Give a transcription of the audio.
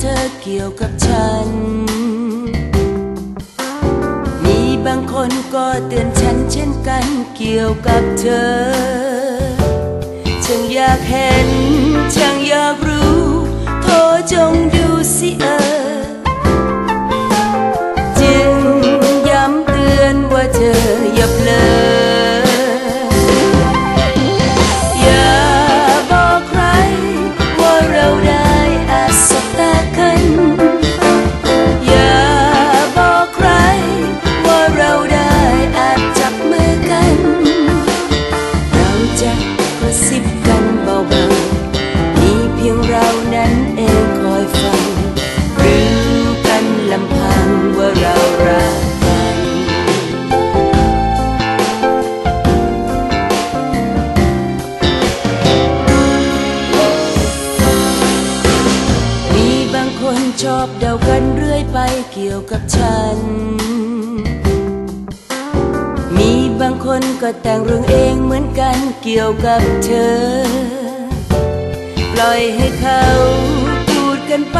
เธอเกี่ยวกับฉัน มีบางคนก็เตือนฉันเช่นกันเกี่ยวกับเธอ ฉันอยากเห็น ฉันอยากรู้โทรจงดูสิเออจึงย้ำเตือนว่าเธออย่าเพลอ เรานั้นเองคอยฟังรือกันลำพังว่าเรารักกันมีบางคนชอบเดากันเรื่อยไปเกี่ยวกับฉัน มีบางคนก็แต่งเรื่องเองเหมือนกันเกี่ยวกับเธอ ให้เขาพูดกันไป